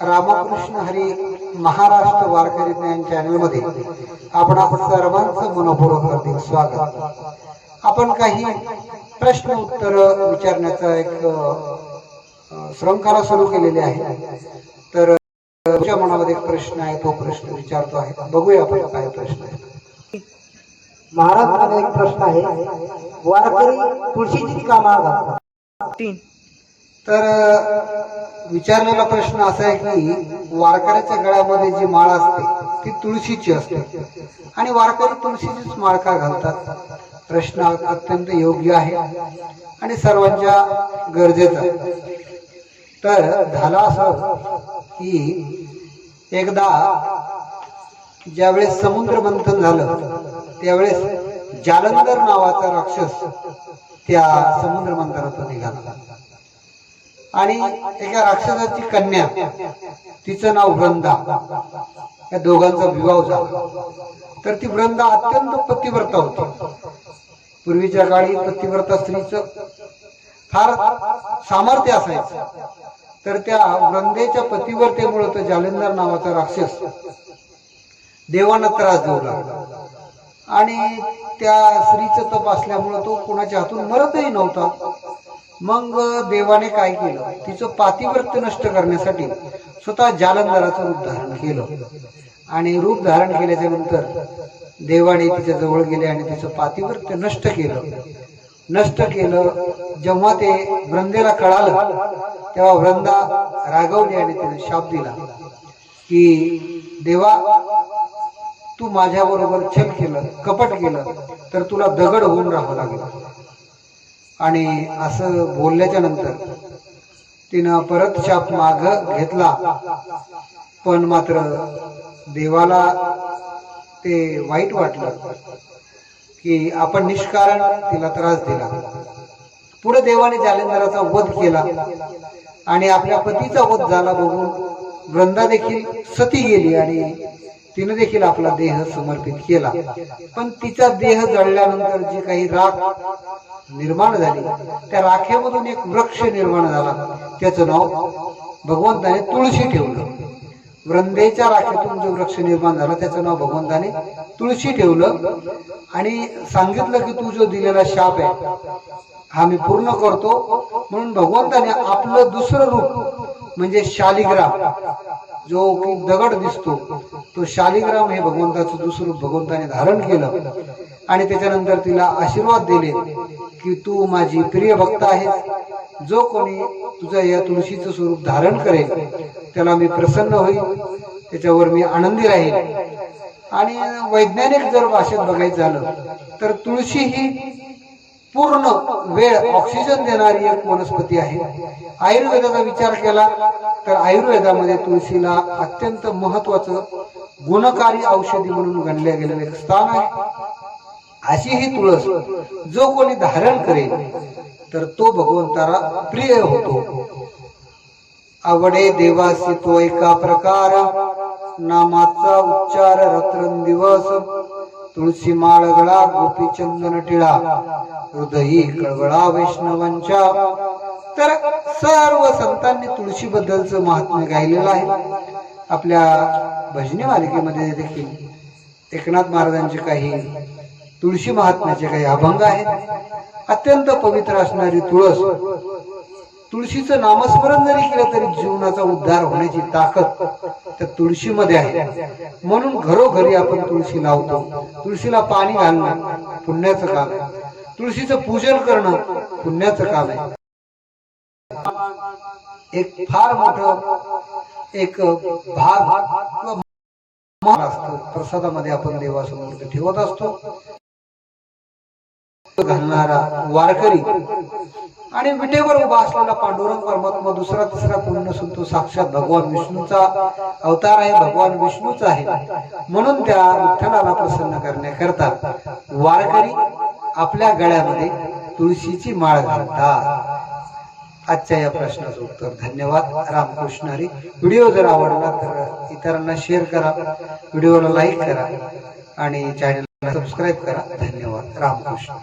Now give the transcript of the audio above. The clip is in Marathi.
रामकृष्ण हरी महाराष्ट्र वारकरी ज्ञान चॅनलमध्ये आपण आपण सर्वांचं मनपूर्वक हार्दिक स्वागत. आपण काही प्रश्न उत्तर विचारण्याचा एक श्रृंखला सुरू केलेली आहे. तर तुमच्या मनामध्ये एक प्रश्न आहे तो प्रश्न विचारतो आहे. बघूया आपण काय प्रश्न आहे. महाराज माझा एक प्रश्न आहे. वारकरी तुळशीची का माळ घालतात तीन. तर विचारलेला प्रश्न असा आहे की वारकऱ्याच्या गळ्यामध्ये जी माळ असते ती तुळशीची असते. आणि वारकरी तुळशीचीच माळ का घालतात? प्रश्न अत्यंत योग्य आहे आणि सर्वांच्या गरजेचा. तर झाला असं की एकदा ज्यावेळेस समुद्र मंथन झालं त्यावेळेस जालंधर नावाचा राक्षस त्या समुद्र मंथनातून निघाला. आणि एका राक्षसाची कन्या तिचं नाव वृंदा. या दोघांचा विवाह झाला. तर ती वृंदा अत्यंत पतिव्रता होती. पूर्वीच्या काळी पतिव्रता स्त्रीचं फार सामर्थ्य असायचं. तर त्या वृंदेच्या पतिव्रतेमुळे तो जालिंदर नावाचा राक्षस देवांना त्रास देऊ लागला. आणि त्या स्त्रीचं तप असल्यामुळं तो कोणाच्या हातून मरतही नव्हता. मग देवाने काय केलं? तिचं पातिव्रत्य नष्ट करण्यासाठी स्वतः जालंधराचं रूप धारण केलं. आणि रूप धारण केल्याच्यानंतर देवाने तिच्या जवळ गेले आणि तिचं पातिव्रत्य नष्ट केलं. नष्ट केलं जेव्हा ते वृंदेला कळालं तेव्हा वृंदा रागवली आणि तिने शाप दिला की देवा तू माझ्याबरोबर छल केलं कपट केलं तर तुला दगड होऊन राहावं लागेल. आणि असं बोलल्याच्या नंतर तिनं परत शाप माग घेतला. पण मात्र देवाला ते वाईट वाटलं की आपण निष्कारण तिला त्रास दिला. पुढे देवाने जालिंदराचा वध केला आणि आपल्या पतीचा वध झाला बघून वृंदा देखील सती गेली आणि तिने देखील आपला देह समर्पित केला. पण तिचा देह जळल्यानंतर जी काही राख निर्माण झाली त्या राखेमधून एक वृक्ष निर्माण झाला. त्याचं नाव भगवंताने तुळशी ठेवलं. वृंदेच्या राखेतून जो वृक्ष निर्माण झाला त्याचं नाव भगवंताने तुळशी ठेवलं. आणि सांगितलं की तू जो दिलेला शाप आहे हा मी पूर्ण करतो. म्हणून भगवंताने आपलं दुसरं रूप म्हणजे शालिग्राम जो की दगड दिसतो तो शालिग्राम हे भगवंताचं दुसरं भगवंताने धारण केलं. आणि त्याच्यानंतर तिला आशीर्वाद दिले की तू माझी प्रिय भक्त आहेस. जो कोणी तुझं या तुळशीचं स्वरूप धारण करेल त्याला मी प्रसन्न होईल त्याच्यावर मी आनंदी राहील. आणि वैज्ञानिक जर भाषेत बघायचं झालं तर तुळशी ही पूर्ण वेळ ऑक्सिजन देणारी एक वनस्पती आहे. आयुर्वेदाचा विचार केला तर आयुर्वेदामध्ये तुळशीला अत्यंत महत्वाचं गुणकारी औषधी म्हणून गणले गेलेलं एक स्थान आहे. अशी ही तुळस जो कोणी धारण करेल तर तो भगवंताला प्रिय होतो. आवडे देवासी तो एका प्रकार नामाचा उच्चार रात्रंदिवस दिवस. तुळसी माळगळा गोपीचंदन टिळा हृदयी कळवळा वैष्णवांच्या तर सर्व संतांनी तुळशी बद्दलच महात्म्य गायलेलं आहे आपल्या भजनी मालिकेमध्ये देखील एकनाथ महाराजांचे काही तुळशी महात्म्याचे काही अभंग आहेत. अत्यंत पवित्र असणारी तुळस तुळशीचं नामस्मरण जरी केलं तरी जीवनाचा उद्धार होण्याची ताकद त्या तुळशीमध्ये आहे. म्हणून घरोघरी आपण तुळशी लावतो. तुळशीला पाणी घालणं पुण्याचं काम आहे. तुळशीचं पूजन करणं पुण्याचं काम आहे. एक फार मोठ एक भाग असतो. प्रसादामध्ये आपण देवासमोर ठेवत असतो. घालणारा वारकरी आणि विटेवर उभा असलेला पांडुरंग परमात्मा दुसरा तिसरा पूर्ण तो साक्षात भगवान विष्णूचा अवतार आहे भगवान विष्णूचा आहे. म्हणून त्या विठ्ठलाला प्रसन्न करण्याकरता वारकरी आपल्या गळ्यामध्ये तुळशीची माळ घालतात. आजच्या या प्रश्नाचं उत्तर धन्यवाद. रामकृष्ण हरी व्हिडिओ जर आवडला तर इतरांना शेअर करा व्हिडिओला लाईक करा आणि चॅनल सबस्क्राईब करा. धन्यवाद. रामकृष्ण.